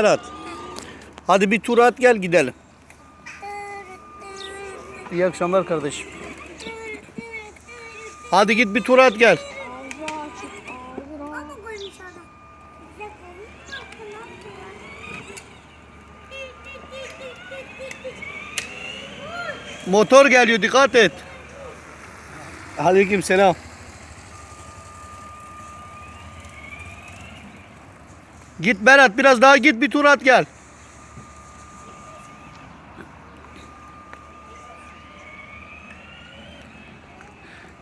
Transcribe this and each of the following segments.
Berat. Hadi bir tur at gel gidelim. İyi akşamlar kardeşim. Hadi git bir tur at gel. Motor geliyor dikkat et. Aleyküm selam. Git Berat biraz daha git bir tur at gel.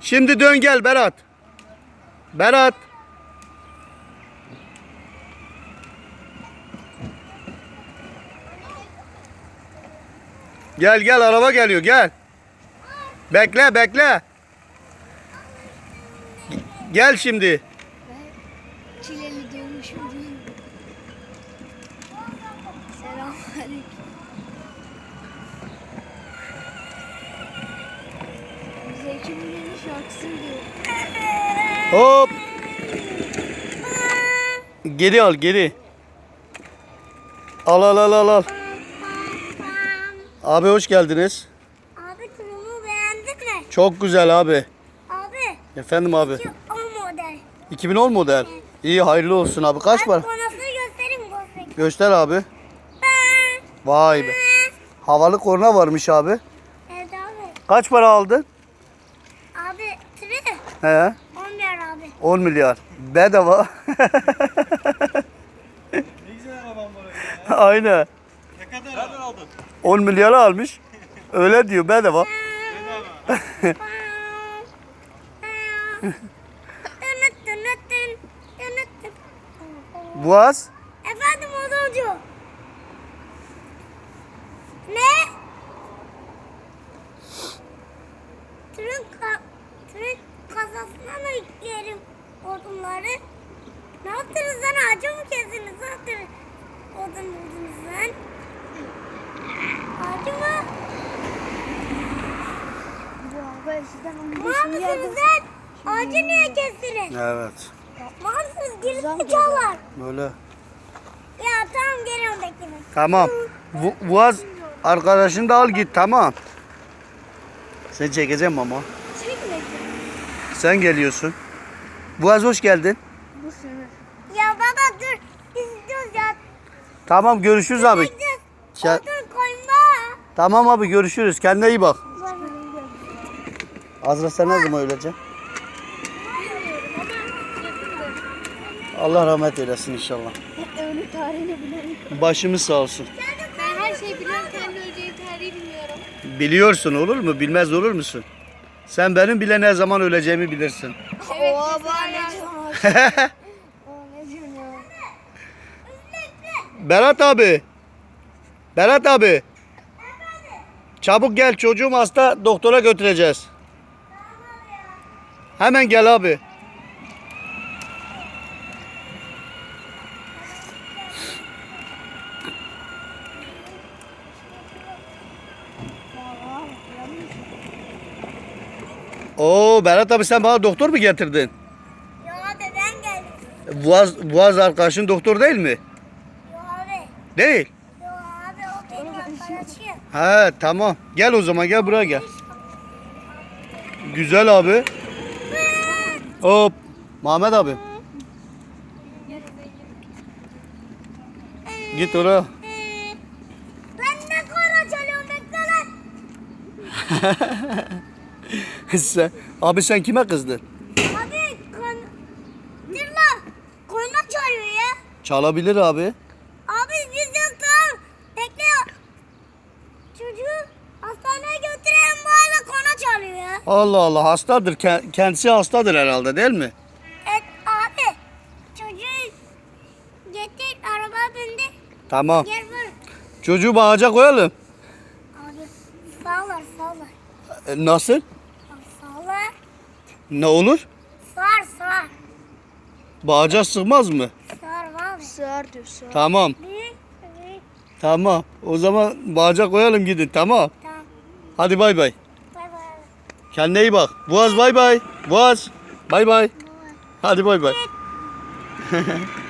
Şimdi dön gel Berat. Berat. Gel gel araba geliyor gel. Bekle bekle. Gel şimdi. Çileli diyormuşum değil mi? Zeki Müren'in. Hop. Geri al geri. Al al al al al. Abi hoş geldiniz. Abi turumu beğendik mi? Çok güzel abi. Abi Efendim abi. şu o model. 2010 model. İyi hayırlı olsun abi. Kaç Abi para? konasını göstereyim göstereyim. Göster abi. Vay be. Havalı korna varmış abi. Evet abi. Kaç para aldın? Abi tırı He. 10 lira abi. 10 milyar. Bedava. Ne güzel arabam var ya. Aynen. Ne kadar? Nereden aldın? 10 milyara almış. Öyle diyor bedava. Bedava. Boğaz. Efendim oduncu. Mı yükleyelim odunları? Ne yaptınız lan ağacı mı kestiniz? Ne yaptınız? Odun buldunuz lan. Ağacı mı? Mal mısınız lan? Ağacı niye kestiniz? Evet. Mal mısınız? Gerizekalılar. Böyle. Ya tamam geliyorum bekleyin. Tamam. Bu, Boğaz arkadaşını da al git tamam. Sen çekeceğim ama. Çekme. Sen geliyorsun. Boğaz hoş geldin. Bu sınır. Ya baba dur. Biz gidiyoruz ya. Tamam görüşürüz abi. Ke- Odun koyma. Tamam abi görüşürüz. Kendine iyi bak. Azra sen ne zaman öleceksin? Allah rahmet eylesin inşallah. Ölü tarihini biliyorum. Başımız sağ olsun. Ben her şeyi biliyorum. Kendi öleceği tarihi bilmiyorum. Biliyorsun olur mu? Bilmez olur musun? Sen benim bile ne zaman öleceğimi bilirsin. Evet. Oha ne diyorsun? Berat abi. Berat abi. Çabuk gel çocuğum hasta doktora götüreceğiz. Hemen gel abi. Oo Berat abi sen bana doktor mu getirdin? Yo abi ben geldim. Boğaz, Boğaz arkadaşın doktor değil mi? Yo abi. Değil. Yo abi o benim arkadaşım. He tamam. Gel o zaman gel buraya gel. Güzel abi. Hop. Mehmet abi. Git oraya. Ben ne kora çalıyorum bekle lan. Sen, abi sen kime kızdın? Abi kon... Dirla. Koyma çalıyor ya. Çalabilir abi. Abi biz. Bekle ya. Çocuğu hastaneye götürelim bu hala kona çalıyor ya. Allah Allah hastadır. Ke- Kendisi hastadır herhalde değil mi? Evet abi. Çocuğu getir araba bindi. Tamam. Gel vur. Çocuğu bağaca koyalım. Abi sağlar sağlar. E, nasıl? Sağlar. Ne olur? Sağır sağır. Bağaca sığmaz mı? Sağır abi. Sağır diyor sağır. Tamam. Büyük büyük. Tamam. O zaman bağaca koyalım gidin tamam. Tamam. Hadi bay bay. Bay bay. Kendine iyi bak. Boğaz bay bay. Boğaz. Bay bay. Hadi bay bay.